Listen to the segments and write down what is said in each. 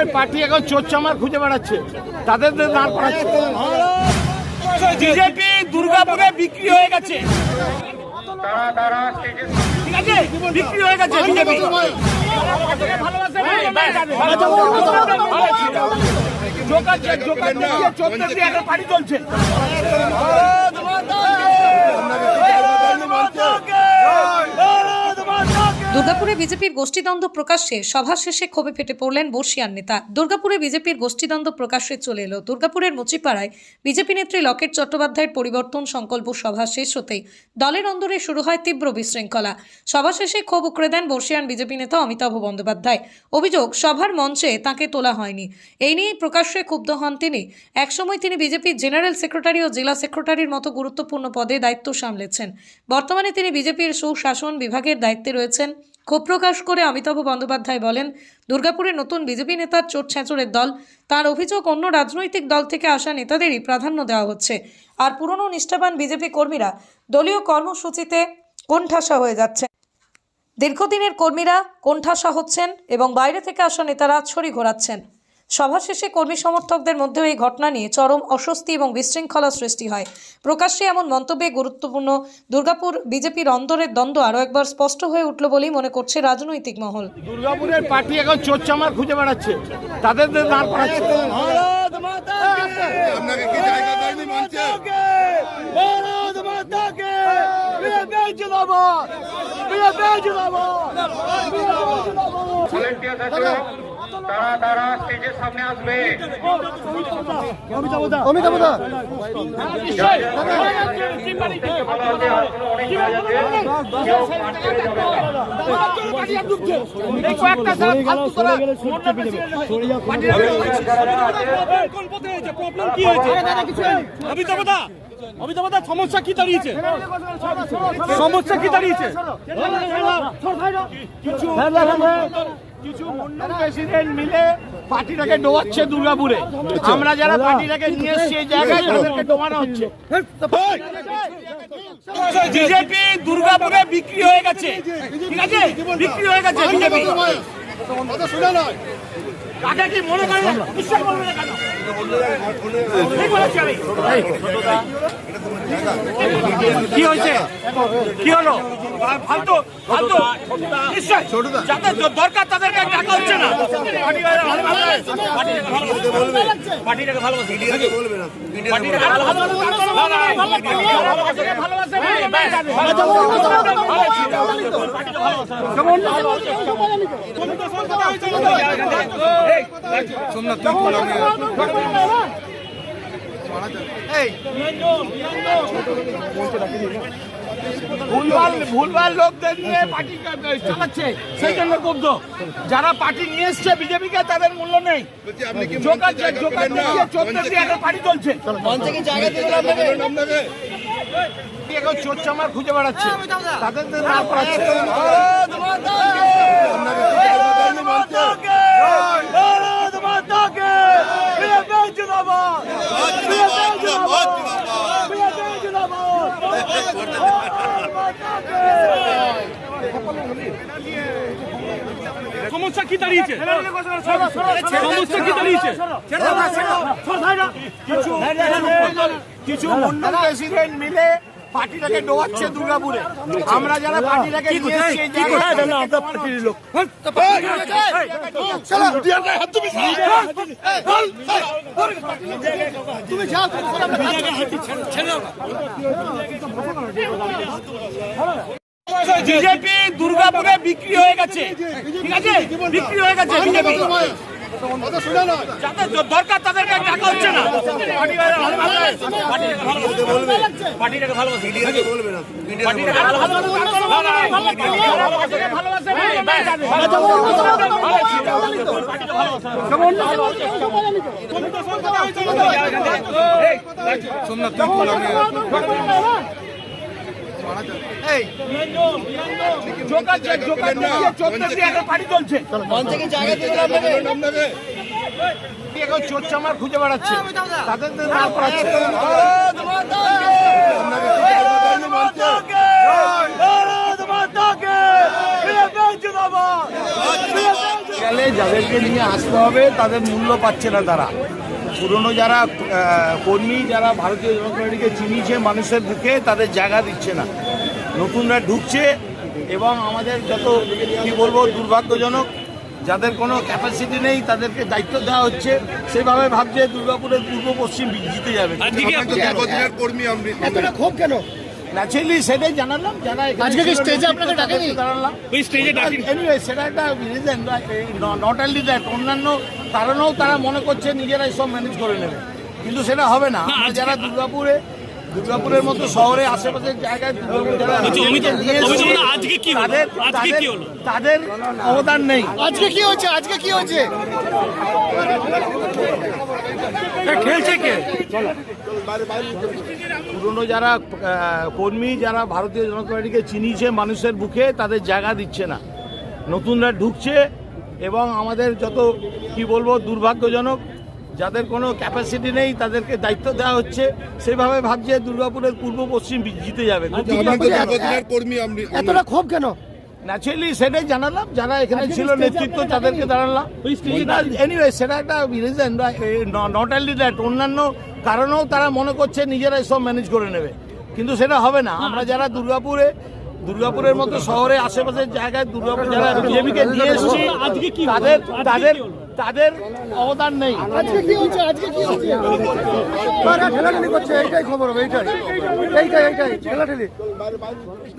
দুর্গাপুরের পার্টি এখন চোর চামার খুঁজে বেড়াচ্ছে। তাদের দাঁড় করাচ্ছে। বিজেপি দুর্গাপুরে বিক্রি হয়ে গেছে। ঠিক আছে? বিক্রি হয়ে গেছে বিজেপি। জোকার জোকার চলছে ভারত মাতা কে! ভারত মাতা কে! ভারত মাতা কে! দুর্গাপুরে বিজেপির গোষ্ঠীদ্বন্দ্ব প্রকাশ্যে সভা শেষে ক্ষোভে ফেটে পড়লেন বর্ষিয়ান নেতা। দুর্গাপুরে বিজেপির গোষ্ঠীদ্বন্দ্ব প্রকাশ্যে চলে এলো। দুর্গাপুরের মুচিপাড়ায় বিজেপি নেত্রী লকেট চট্টোপাধ্যায়ের পরিবর্তন সংকল্প সভা শেষ হতেই দলের অন্দরে শুরু হয় তীব্র বিশৃঙ্খলা। সভা শেষে ক্ষোভ উকড়ে দেন বর্ষিয়ান বিজেপি নেতা অমিতাভ বন্দ্যোপাধ্যায়। অভিযোগ, সভার মঞ্চে তাকে তোলা হয়নি। এই নিয়েই প্রকাশ্যে ক্ষুব্ধ হন তিনি। একসময় তিনি বিজেপির জেনারেল সেক্রেটারি ও জেলা সেক্রেটারির মতো গুরুত্বপূর্ণ পদে দায়িত্ব সামলেছেন। বর্তমানে তিনি বিজেপির সুশাসন বিভাগের দায়িত্বে রয়েছেন। ক্ষোভ প্রকাশ করে অমিতাভ বন্দ্যোপাধ্যায় বলেন, দুর্গাপুরে নতুন বিজেপি নেতার চোট ছ্যাঁচড়ের দল। তার অভিযোগ, অন্য রাজনৈতিক দল থেকে আসা নেতাদেরই প্রাধান্য দেওয়া হচ্ছে। আর পুরনো নিষ্ঠাবান বিজেপি কর্মীরা দলীয় কর্মসূচিতে কোণঠাসা হয়ে যাচ্ছে। দীর্ঘদিনের কর্মীরা কোণঠাসা হচ্ছেন এবং বাইরে থেকে আসা নেতারা ছড়ি ঘোরাচ্ছেন। সভা শেষে কর্মী সমর্থকদের মধ্যেও এই ঘটনা নিয়ে চরম অস্বস্তি এবং বিশৃঙ্খলা সৃষ্টি হয় প্রকাশ্যে এমন মন্তব্যে গুরুত্বপূর্ণ দুর্গাপুর বিজেপির অন্তরের দ্বন্দ্ব আরও একবার স্পষ্ট হয়ে উঠল বলেই মনে করছে রাজনৈতিক মহল দুর্গাপুরের পার্টি এখন চোর চামার খুঁজে বেড়াচ্ছে তাদের তো দাঁড় করাচ্ছে কে! আপনাকে কি জায়গা দেয়নি মঞ্চে ভারত মাতা কে! বিজেপি জিন্দাবাদ! বিজেপি জিন্দাবাদ! তারা তারা স্টেজের সামনে আসবে। অমিতাভ দা। ভালো আছে সমস্যা কি দাঁড়িয়েছে? সমস্যা কি দাঁড়িয়েছে? কিছু কিছু মুন্ডন প্রেসিডেন্ট মিলে পার্টিটাকে ডোবাচ্ছে দুর্গাপুরে। আমরা যারা পার্টিটাকে নিয়ে এসছি এই জায়গায় তাদেরকে ডোবানো হচ্ছে। বিজেপি দুর্গাপুরে বিক্রি হয়ে গেছে। ঠিক আছে? বিক্রি হয়ে গেছে বিজেপি। কথা শুনে নয়। কাকে কি মনে করেন? না? বিশ্বাস করবে না কেন? কি হয়েছে? কি হলো? ফালতু ফালতু। নিশ্চয়। যাদের দরকার তাদেরকে টাকা হচ্ছে না। পার্টিটাকে ভালোবাসে। ভালোবাসে। পার্টিটাকে ভালোবাসে। ভালোবাসে, ভালোবাসে, ভুলভাল ভুলভাল লোকদের নিয়ে পার্টি চালাচ্ছে সেই জন্য ক্ষুব্ধ যারা পার্টি নিয়ে এসছে বিজেপিকে তাদের মূল্য নেই বলছি আপনি কি জোকার জোকার দেবেন চোদ্দ দিয়ে একটা পার্টি চলছে এখন চোর চামার খুঁজে বেড়াচ্ছে তাদের করাচ্ছে মাতা কে! সমস্যা দাঁড়িয়েছে? সমস্যা কি দাঁড়িয়েছে? কিছু কিছু প্রেসিডেন্ট মিলে পার্টিটাকে ডোবাচ্ছে দুর্গাপুরে। আমরা যারা পার্টিটাকে নিয়ে এসছি এই জায়গায় চলো। ডিয়ার গায়ে হাত তুমি তুমি যাও বিজেপি দুর্গাপুরে বিক্রি হয়ে গেছে। ঠিক আছে? বিক্রি হয়ে গেছে বিজেপি। যাদের দরকার তাদেরকে টাকা হচ্ছে না পার্টিটাকে ভালোবাসে। পার্টিটাকে ভালোবাসে। খুঁজে বেড়াচ্ছে তাদের যাদেরকে নিয়ে আসতে হবে তাদের মূল্য পাচ্ছে না তারা পুরনো যারা কর্মী যারা ভারতীয় জনতা পার্টিকে চিনিয়েছে মানুষের বুকে তাদের জায়গা দিচ্ছে না। নতুনরা ঢুকছে এবং আমাদের যত কি বলব দুর্ভাগ্যজনক যাদের কোনো ক্যাপাসিটি নেই তাদেরকে দায়িত্ব দেওয়া হচ্ছে। সেভাবে ভাবছে দুর্গাপুরের পূর্ব পশ্চিম জিতে যাবে। এতটা ক্ষোভ কেন? ন্যাচারালি সেটাই জানালাম যারা আজকে কি আপনাকে ডাকেনি? ওই স্টেজে ডাকেনি। এনিওয়ে সেটা একটা রিজন নট অনলি দ্যাট অন্যান্য কারণেও তারা মনে করছে নিজেরাই সব ম্যানেজ করে নেবে। কিন্তু সেটা হবে না। যারা দুর্গাপুরে দুর্গাপুরের মতো শহরে আশেপাশের জায়গায়? তাদের তাদের- অবদান নেই। আজকে কি হচ্ছে আজকে কি হচ্ছে খেলছে কে? পুরনো যারা কর্মী যারা ভারতীয় জনতা পার্টিকে চিনিয়েছে মানুষের বুকে তাদের জায়গা দিচ্ছে না। নতুনরা ঢুকছে এবং আমাদের যত কি বলব দুর্ভাগ্যজনক যাদের কোনো ক্যাপাসিটি নেই তাদেরকে দায়িত্ব দেওয়া হচ্ছে। সেভাবে ভাবছে দুর্গাপুরের পূর্ব পশ্চিম জিতে যাবে। আপনি এতটা ক্ষোভ কেন? ন্যাচারালি সেটাই জানালাম যারা এখানে ছিল নেতৃত্ব তাদেরকে দাঁড়ালাম এনিওয়ে সেটা একটা রিজন নট অনলি দ্যাট অন্যান্য কারণেও তারা মনে করছে নিজেরাই সব ম্যানেজ করে নেবে। কিন্তু সেটা হবে না। আমরা যারা দুর্গাপুরে দুর্গাপুরের মতো শহরে আশেপাশের জায়গায় দুর্গাপুর যারা বিজেপিকে নিয়ে এসেছি আজকে কি তাদের তাদের তাদের অবদান নেই। আজকে কি হচ্ছে? আজকে কি হচ্ছে? ঠেলাঠেলি করছে এইটাই খবর হবে এইটাই। এইটাই এইটাই ঠেলাঠেলি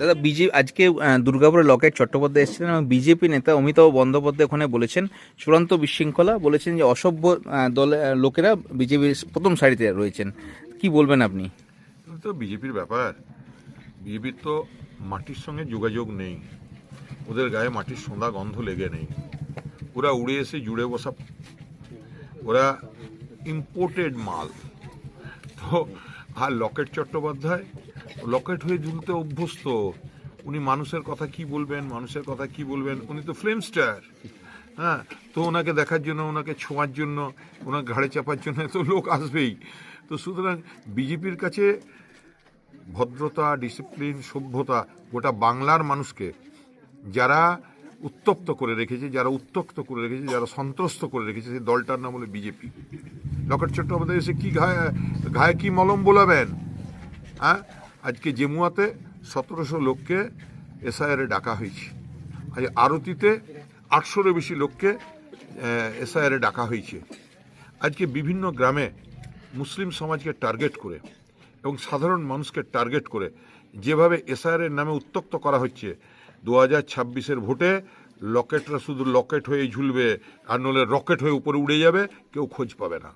দাদা বিজেপি আজকে আহ, দুর্গাপুরে লকেট চট্টোপাধ্যায় এসেছিলেন এবং বিজেপি নেতা অমিতাভ বন্দ্যোপাধ্যায় ওখানে বলেছেন চূড়ান্ত বিশৃঙ্খলা বলেছেন যে অসভ্য দলে লোকেরা বিজেপির প্রথম সারিতে রয়েছেন। কি বলবেন আপনি? তো বিজেপির ব্যাপার। বিজেপির তো মাটির সঙ্গে যোগাযোগ নেই। ওদের গায়ে মাটির সোঁদা গন্ধ লেগে নেই। ওরা উড়ে এসে জুড়ে বসা, ওরা ইম্পোর্টেড মাল। তো আর লকেট চট্টোপাধ্যায়, লকেট হয়ে ঝুলতে অভ্যস্ত। উনি মানুষের কথা কি বলবেন, মানুষের কথা কি বলবেন? উনি তো ফিল্ম স্টার হ্যাঁ তো ওনাকে দেখার জন্য, ওনাকে ছোঁয়ার জন্য, ওনার ঘাড়ে চাপার জন্য তো লোক আসবেই। তো সুতরাং বিজেপির কাছে ভদ্রতা ডিসিপ্লিন সভ্যতা গোটা বাংলার মানুষকে যারা উত্তপ্ত করে রেখেছে, যারা উত্তক্ত করে রেখেছে, যারা সন্ত্রস্ত করে রেখেছে সেই দলটার নাম হলো বিজেপি লকেট চট্টোপাধ্যায় এসে কী ঘায়ে ঘায়ে কি মলম বোলাবেন? হ্যাঁ? আজকে জেমুয়াতে সতেরোশো লোককে এসআইআরে ডাকা হয়েছে। আজ আরতিতে আটশোরও বেশি লোককে এসআইআরে ডাকা হয়েছে। আজকে বিভিন্ন গ্রামে মুসলিম সমাজকে টার্গেট করে এবং সাধারণ মানুষকে টার্গেট করে যেভাবে এসআইআরের নামে উত্তক্ত করা হচ্ছে দু হাজার ছাব্বিশের ভোটে লকেটরা শুধু লকেট হয়ে ঝুলবে আর নলে রকেট হয়ে উপরে উড়ে যাবে, কেউ খোঁজ পাবে না।